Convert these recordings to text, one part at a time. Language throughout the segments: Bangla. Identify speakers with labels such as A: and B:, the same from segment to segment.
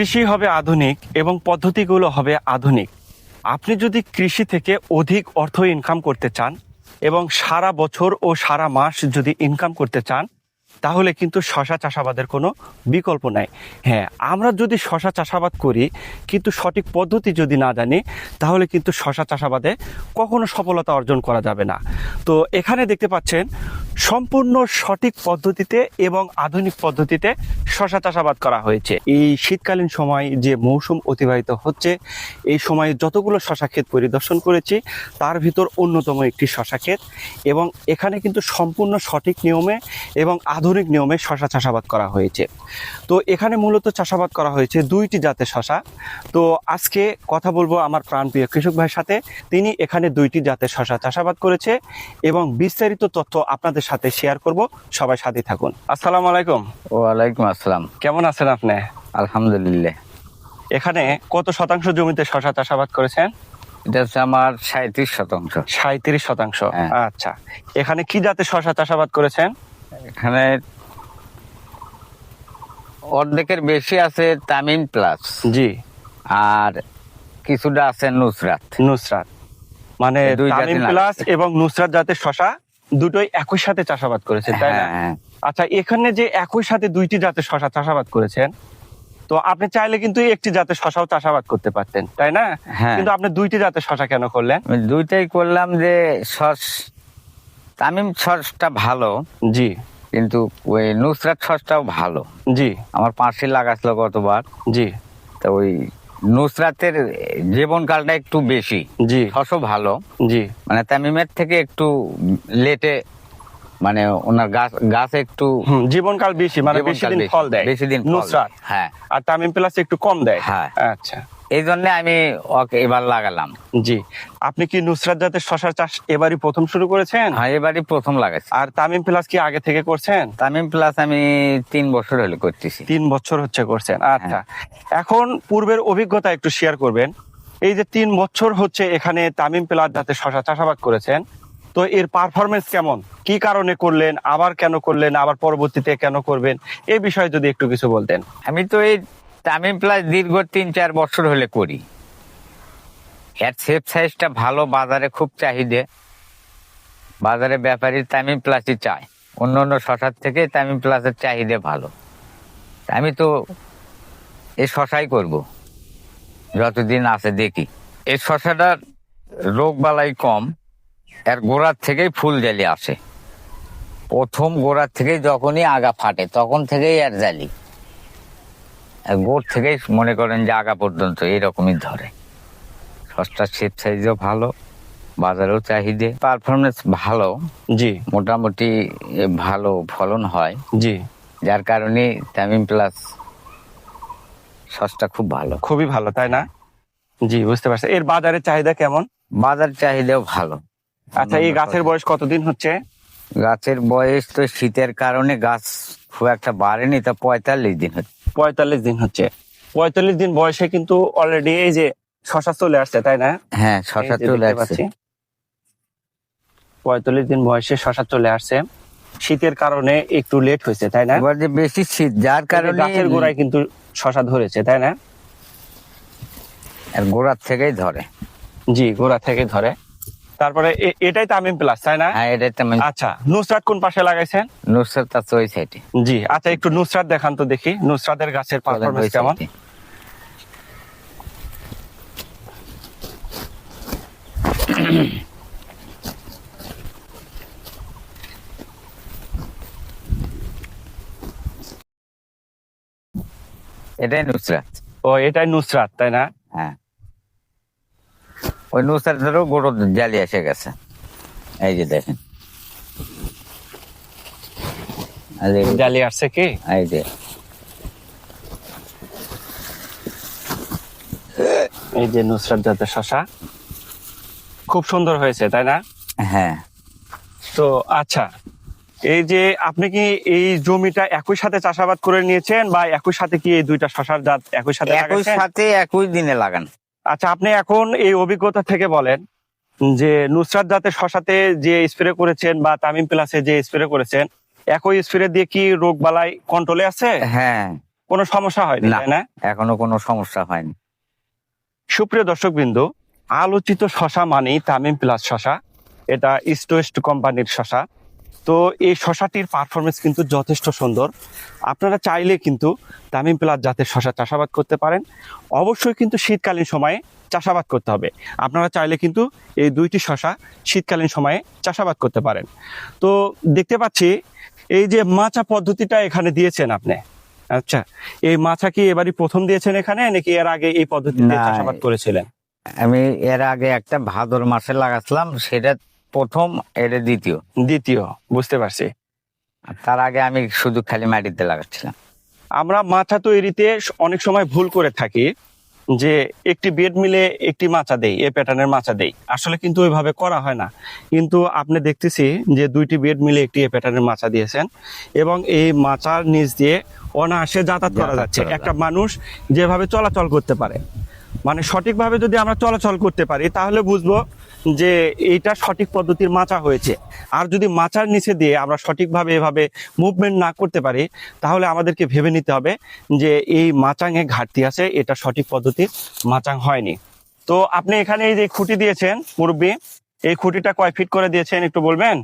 A: কৃষি হবে আধুনিক এবং পদ্ধতিগুলো হবে আধুনিক। আপনি যদি কৃষি থেকে অধিক অর্থ ইনকাম করতে চান এবং সারা বছর ও সারা মাস যদি ইনকাম করতে চান, তাহলে কিন্তু শশা চাষাবাদের কোনো বিকল্প নাই। হ্যাঁ আমরা যদি শশা চাষাবাদ করি, কিন্তু সঠিক পদ্ধতি যদি না জানি, তাহলে কিন্তু শশা চাষাবাদে কখনো সফলতা অর্জন করা যাবে না। তো এখানে দেখতে পাচ্ছেন সম্পূর্ণ সঠিক পদ্ধতিতে এবং আধুনিক পদ্ধতিতে শশা চাষাবাদ করা হয়েছে। এই শীতকালীন সময় যে মৌসুম অতিবাহিত হচ্ছে, এই সময়ে যতগুলো শশা ক্ষেত পরিদর্শন করেছি, তার ভিতর অন্যতম একটি শশা ক্ষেত এবং এখানে কিন্তু সম্পূর্ণ সঠিক নিয়মে এবং আধুনিক নিয়মে শশা চাষাবাদ করা হয়েছে। তো এখানে মূলত চাষাবাদ করা হয়েছে দুইটি জাতের শশা। তো আজকে কথা বলব আমার প্রাণপ্রিয় কৃষক ভাইয়ের সাথে। তিনি এখানে দুইটি জাতের শশা চাষাবাদ করেছে এবং বিস্তারিত তথ্য আপনাদের সাথে শেয়ার করব। সবাই সাথে থাকুন। আসসালামু আলাইকুম।
B: ওয়ালাইকুম আসসালাম।
A: কেমন আছেন আপনি?
B: আলহামদুলিল্লাহ।
A: এখানে কত শতাংশ জমিতে শশা চাষাবাদ করেছেন?
B: এটা হচ্ছে আমার সাঁত্রিশ শতাংশ।
A: সাঁত্রিশ শতাংশ।
B: হ্যাঁ।
A: আচ্ছা। এখানে কি জাতের শশা চাষাবাদ করেছেন?
B: এখানে অর্ধেকের বেশি আছে তামিম প্লাস।
A: জি।
B: আর কিছুটা আছে নুসরাত।
A: নুসরাত। মানে তামিম প্লাস এবং নুসরাত জাতের শশা দুটোই একই সাথে চাষাবাদ করেছেন তাই না?
B: হ্যাঁ।
A: আচ্ছা এখানে যে একই সাথে দুইটি জাতের শশা চাষাবাদ করেছেন তো আপনি চাইলে কিন্তু একটি জাতের শশাও চাষাবাদ করতে পারতেন তাই না?
B: হ্যাঁ।
A: কিন্তু আপনি দুইটি জাতের শশা কেন করলেন?
B: দুইটাই করলাম যে সস তামিম সসটা ভালো
A: জি।
B: কিন্তু ওই নুসরাত সসটাও ভালো।
A: জি।
B: আমার পাশে লাগাছিল গতবার।
A: জি।
B: তা ওই নুসরাতের জীবনকালটা একটু বেশি।
A: জি।
B: ছশো ভালো।
A: জি।
B: মানে তামিমের থেকে একটু লেটে মানে ওনার গাছ গাছ একটু
A: জীবনকাল বেশি মানে বেশি দিন ফল দেয়।
B: বেশি দিন
A: নুসরাত।
B: হ্যাঁ।
A: আর তামিম প্লাস একটু কম দেয়।
B: হ্যাঁ।
A: আচ্ছা।
B: এই জন্য আমি ওকে এবার লাগালাম।
A: জি। আপনি কি নুসরাত জাতের শশার চাষ এবারই প্রথম শুরু করেছেন?
B: হ্যাঁ এবারই প্রথম লাগাইছি।
A: আর তামিম প্লাস কি আগে থেকে করছেন?
B: তামিম প্লাস আমি তিন বছর হলে করতেছি।
A: তিন বছর হচ্ছে করছেন আচ্ছা।
B: হ্যাঁ।
A: এখন পূর্বের অভিজ্ঞতা একটু শেয়ার করবেন। এই যে তিন বছর হচ্ছে এখানে তামিম প্লাস জাতের শশা চাষাবাদ করেছেন তো এর পারফরমেন্স কেমন? কি কারণে করলেন? আবার কেন করলেন? আবার পরবর্তীতে কেন করবেন? এই বিষয়ে যদি একটু কিছু বলতেন।
B: আমি তো এই তামিম প্লাস দীর্ঘ তিন, চার বছর হলে করি। এর সেফ সাইজটা ভালো, বাজারে খুব চাহিদা। বাজারে ব্যাপারী তামিম প্লাসই চায় অন্য অন্য শশার থেকে তামিম প্লাসের চাহিদা ভালো। আমি তো এই শশাই করব। যতদিন আছে দেখি। এই শশাটার রোগ বালাই কম, এর গোড়ার থেকেই ফুল জালি আসে। প্রথম গোড়ার থেকেই যখনই আগা ফাটে, তখন থেকেই এর জালি। গোড় থেকেই মনে করেন যে আগা পর্যন্ত এরকমই ধরে। সস্তা শেপ সাইজও ভালো বাজারেও চাহিদা পারফরমেন্স ভালো
A: জি।
B: মোটামুটি ভালো ফলন হয়।
A: জি।
B: যার কারণে তামিম প্লাস সসটা খুব ভালো।
A: খুবই ভালো তাই না? জি বুঝতে পারছি। এর বাজারের চাহিদা কেমন?
B: বাজার চাহিদাও ভালো।
A: আচ্ছা এই গাছের বয়স কতদিন হচ্ছে?
B: গাছের বয়স তো শীতের কারণে গাছ খুব একটা বাড়েনি তা পঁয়তাল্লিশ দিন হচ্ছে।
A: পঁয়তাল্লিশ দিন হচ্ছে। পঁয়তাল্লিশ দিন বয়সে কিন্তু অলরেডি এই যে শশা চলে আসছে তাই না?
B: হ্যাঁ শশা চলে আসছে।
A: পঁয়তাল্লিশ দিন বয়সে শশা চলে আসছে। শীতের কারণে একটু লেট হয়েছে তাই না?
B: এবার যে বেশি শীত যার কারণে
A: গাছের গোড়ায় কিন্তু শশা ধরেছে তাই না?
B: আর গোড়ার থেকেই ধরে।
A: জি গোড়া থেকে ধরে। তারপরে এটাই তামিম প্লাস তাই না?
B: হ্যাঁ এটা তেমন
A: আচ্ছা নুসরাত কোন পাশে লাগাইছেন?
B: নুসরাত ওই সাইডে
A: জি আচ্ছা একটু নুসরাত দেখান তো দেখি। নুসরাতের গাছের পারফরমেন্স কেমন?
B: এটাই নুসরাত।
A: ও এটাই নুসরাত তাই না?
B: হ্যাঁ। ওই নুসরাতেরও গোড়ো জালি এসে গেছে। এই যে দেখেন।
A: জালি আসছে কি?
B: এই যে।
A: এই যে নুসরাত জাতের শশা। খুব সুন্দর হয়েছে তাই না?
B: হ্যাঁ।
A: তো আচ্ছা এই যে আপনি কি এই জমিটা একই সাথে চাষাবাদ করে নিয়েছেন বা একই সাথে কি এই দুইটা শশার জাত একই সাথে
B: একই সাথে একই দিনে লাগান।
A: আচ্ছা আপনি এখন এই অভিজ্ঞতা থেকে বলেন যে নুসরাত জাতের শশাতে যে স্প্রে করেছেন বা তামিম প্লাসে যে স্প্রে করেছেন একই স্প্রে দিয়ে কি রোগ বালাই কন্ট্রোলে আছে?
B: হ্যাঁ।
A: কোনো সমস্যা হয়নি
B: না।
A: তাই না?
B: এখনও কোনো সমস্যা হয়নি।
A: সুপ্রিয় দর্শক বিন্দু আলোচিত শশা মানেই তামিম প্লাস শশা। এটা ইস্ট ওয়েস্ট কোম্পানির শশা। তো এই শশাটির পারফরমেন্স কিন্তু যথেষ্ট সুন্দর। আপনারা চাইলে কিন্তু তামিম প্লাস জাতের শশা চাষাবাদ করতে পারেন। অবশ্যই কিন্তু শীতকালীন সময়ে চাষাবাদ করতে হবে। আপনারা চাইলে কিন্তু এই দুইটি শশা শীতকালীন সময়ে চাষাবাদ করতে পারেন। তো দেখতে পাচ্ছি এই যে মাচা পদ্ধতিটা এখানে দিয়েছেন আপনি। আচ্ছা এই মাছা কি এবারই প্রথম দিয়েছেন এখানে নাকি এর আগে এই পদ্ধতিতে চাষাবাদ করেছিলেন?
B: আমি এর আগে একটা ভাদর মাসে লাগাচ্ছিলাম সেটা প্রথম এটা দ্বিতীয়।
A: দ্বিতীয় বুঝতে পারছি।
B: তার আগে আমি শুধু খালি মাটিতে লাগাচ্ছিলাম।
A: আমরা মাথা তৈরিতে অনেক সময় ভুল করে থাকি যে একটি বেড মিলে একটি মাচা দেই এ প্যাটার্নের মাচা দেই। আসলে কিন্তু ওইভাবে করা হয় না। কিন্তু আপনি দেখতেছি যে দুইটি বেড মিলে একটি এ প্যাটার্নের মাচা দিয়েছেন এবং এই মাচার নিচ দিয়ে অনায়াসে যাতায়াত করা যাচ্ছে। একটা মানুষ যেভাবে চলাচল করতে পারে মানে সঠিকভাবে যদি আমরা চলাচল করতে পারি তাহলে বুঝব যে এইটা সঠিক পদ্ধতির মাচা হয়েছে। আর যদি মাচার নিচে দিয়ে আমরা সঠিকভাবে এভাবে মুভমেন্ট না করতে পারি তাহলে আমাদেরকে ভেবে নিতে হবে যে এই মাচাঙে ঘাটতি আছে এটা সঠিক পদ্ধতির মাচাং হয়নি। তো আপনি এখানে এই যে খুঁটি দিয়েছেন মুরব্বী এই খুঁটিটা কয় ফিট করে দিয়েছেন একটু বলবেন?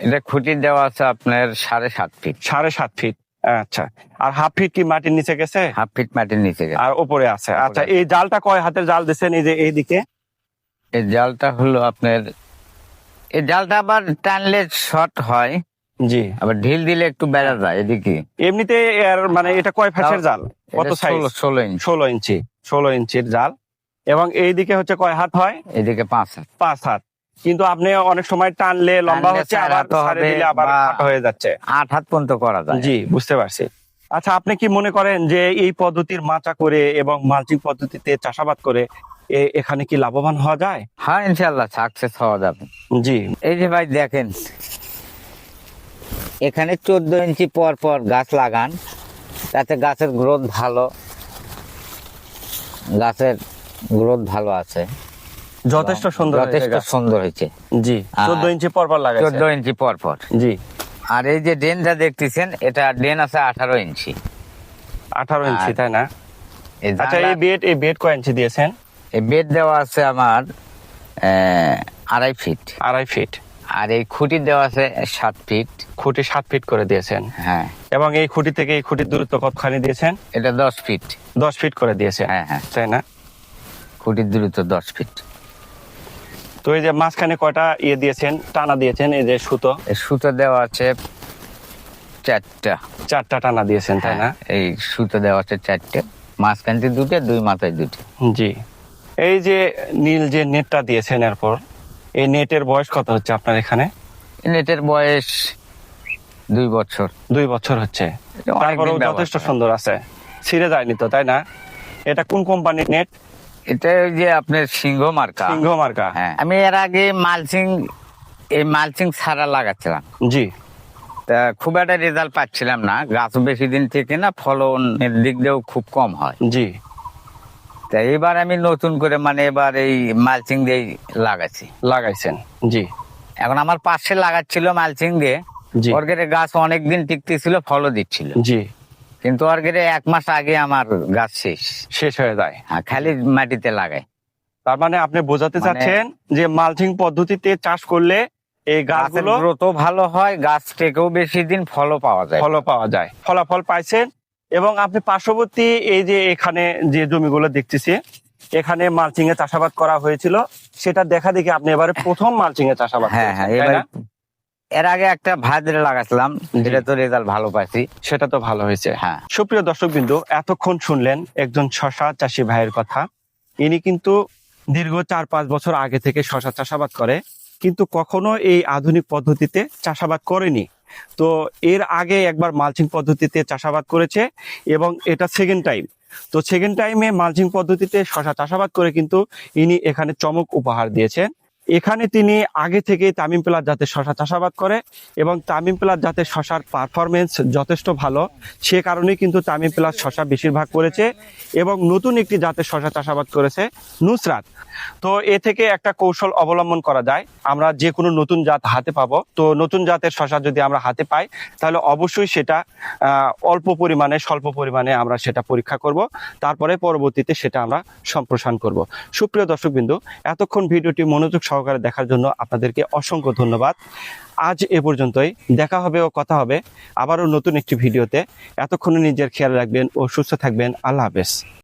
B: এটা খুঁটি দেওয়া আছে আপনার সাড়ে সাত ফিট
A: সাড়ে সাত ফিট আচ্ছা। আর হাফ ফিট কি মাটির নিচে গেছে?
B: হাফ ফিট মাটির নিচে গেছে।
A: আর ওপরে আছে। আচ্ছা এই জালটা কয় হাতের জাল দিয়েছেন এই যে এইদিকে?
B: এই জালটা হলো আপনার এই জালটা আবার টানলে শর্ট হয়
A: জি।
B: আবার ঢিল দিলে একটু বেড়া যায় এদিকে।
A: এমনিতে এর মানে এটা কয় ফাঁসের জাল? কত সাইজ
B: ষোলো ইঞ্চ
A: ষোলো ইঞ্চি ষোলো ইঞ্চির জাল। এবং এইদিকে হচ্ছে কয় হাত হয়?
B: এদিকে পাঁচ হাত।
A: পাঁচ হাত। কিন্তু আপনি অনেক সময় টানলে লম্বা হচ্ছে আবার ছাড়ে দিলে আবার হয়ে যাচ্ছে।
B: আট হাত পর্যন্ত করা যায়।
A: জি বুঝতে পারছি। আচ্ছা আপনি কি মনে করেন যে এই পদ্ধতির মাচা করে এবং মালচিং পদ্ধতিতে চাষাবাদ করে এখানে কি লাভবান হওয়া যায়?
B: হ্যাঁ ইনশাল্লাহ সাকসেস হওয়া যাবে।
A: জি।
B: এই যে ভাই দেখেন এখানে চোদ্দ ইঞ্চি পর পর গাছ লাগান তাতে গাছের গ্রোথ ভালো গাছের গ্রোথ ভালো আছে।
A: যথেষ্ট সুন্দর
B: যথেষ্ট সুন্দর হয়েছে।
A: জি চোদ্দ ইঞ্চি পর পর লাগাইছে।
B: চোদ্দ ইঞ্চি পর পর।
A: জি।
B: আর এই যে ড্রেনটা দেখতেছেন এটা ড্রেন আছে আঠারো ইঞ্চি।
A: আঠারো ইঞ্চি তাই না? আচ্ছা এই বেড এই বেড কয় ইঞ্চি দিয়েছেন?
B: এই বেড দেওয়া আছে আমার আড়াই ফিট।
A: আড়াই ফিট।
B: আর এই খুঁটি দেওয়া আছে সাত ফিট।
A: খুঁটি সাত ফিট করে দিয়েছেন।
B: হ্যাঁ।
A: এবং এই খুঁটি থেকে এই খুঁটির দূরত্ব কতখানি দিয়েছেন?
B: এটা দশ ফিট।
A: দশ ফিট করে দিয়েছেন।
B: হ্যাঁ হ্যাঁ।
A: তাই না?
B: খুঁটির দূরত্ব দশ ফিট।
A: তো এই যে মাঝখানে কয়টা ইয়ে দিয়েছেন টানা দিয়েছেন এই যে সুতো?
B: সুতো দেওয়া আছে চারটা।
A: চারটা টানা দিয়েছেন তাই না?
B: হ্যাঁ, এই সুতো দেওয়া আছে চারটে। মাঝখানতে দুটো দুই মাথায় দুটো।
A: জি। এই যে নীল যে নেটটা দিয়েছেন এরপর এই নেটের বয়স কত হচ্ছে আপনার এখানে?
B: নেটের বয়স দুই বছর।
A: দুই বছর হচ্ছে। তারপরেও যথেষ্ট সুন্দর আছে। ছিঁড়ে যায়নি তো তাই না? এটা কোন কোম্পানির নেট?
B: এটা ওই যে আপনার সিংহ মার্কা।
A: সিংহ মার্কা।
B: হ্যাঁ আমি এর আগে মালচিং এই মালচিং ছাড়া লাগাচ্ছিলাম।
A: জি।
B: তা খুব একটা রেজাল্ট পাচ্ছিলাম না। গাছ বেশি দিন থেকে না ফলনের দিক দিয়েও খুব কম হয়।
A: জি।
B: তা এবার আমি নতুন করে মানে এবার এই মালচিং দিয়ে লাগাচ্ছি।
A: লাগাইছেন জি।
B: এখন আমার পাশে লাগাচ্ছিল মালচিং দিয়ে।
A: জি।
B: অর্গের গাছ অনেক দিন টিকতেছিল ফলও দিচ্ছিল।
A: জি।
B: কিন্তু অর্গের এক মাস আগে আমার গাছ শেষ।
A: শেষ হয়ে যায়।
B: হ্যাঁ, খালি মাটিতে লাগাই।
A: তার মানে আপনি বোঝাতে
B: মানে-
A: চাচ্ছেন যে মালচিং পদ্ধতিতে চাষ করলে এই গাছগুলো
B: গ্রোথও ভালো হয় গাছ থেকেও বেশি দিন ফলও পাওয়া যায়।
A: ফলও পাওয়া যায়। ফলাফল পাইছেন এবং আপনি পার্শ্ববর্তী এই যে এখানে যে জমিগুলো দেখতেছি এখানে মালচিং এ চাষাবাদ করা হয়েছিল। সেটা দেখা দেখি আপনি এবারে প্রথম মালচিং এ চাষাবাদ
B: হ্যাঁ হ্যাঁ এবার এর আগে একটা ভাদ্রে লাগাছিলাম যেটা তো রেজাল্ট ভালো পাইছি
A: সেটা তো ভালো হয়েছে
B: হ্যাঁ।
A: সুপ্রিয় দর্শক বিন্দু এতক্ষণ শুনলেন একজন শশা চাষি ভাইয়ের কথা। ইনি কিন্তু দীর্ঘ চার পাঁচ বছর আগে থেকে শশা চাষাবাদ করে কিন্তু কখনো এই আধুনিক পদ্ধতিতে চাষাবাদ করেনি। তো এর আগে একবার মালচিং পদ্ধতিতে চাষাবাদ করেছে এবং এটা সেকেন্ড টাইম তো সেকেন্ড টাইমে মালচিং পদ্ধতিতে শশা চাষাবাদ করে কিন্তু ইনি এখানে চমক উপহার দিয়েছেন। এখানে তিনি আগে থেকে তামিম প্লাস জাতের শশা চাষাবাদ করে এবং তামিম প্লাস জাতের শশার পারফরমেন্স যথেষ্ট ভালো। সে কারণেই কিন্তু তামিম প্লাস শশা বেশিরভাগ করেছে এবং নতুন একটি জাতের শশা চাষাবাদ করেছে নুসরাত। তো এ থেকে একটা কৌশল অবলম্বন করা যায়। আমরা যে কোনো নতুন জাত হাতে পাবো। তো নতুন জাতের শশা যদি আমরা হাতে পাই, তাহলে অবশ্যই সেটা অল্প পরিমাণে, স্বল্প পরিমাণে আমরা সেটা পরীক্ষা করব। তারপরে পরবর্তীতে সেটা আমরা সম্প্রসারণ করব। সুপ্রিয় দর্শকবিন্দু, এতক্ষণ ভিডিওটি মনোযোগ সহকারে দেখার জন্য আপনাদেরকে অসংখ্য ধন্যবাদ। আজ এ পর্যন্তই। দেখা হবে ও কথা হবে আবারও নতুন একটি ভিডিওতে। এতক্ষণ নিজের খেয়াল রাখবেন ও সুস্থ থাকবেন। আল্লাহ হাফেজ।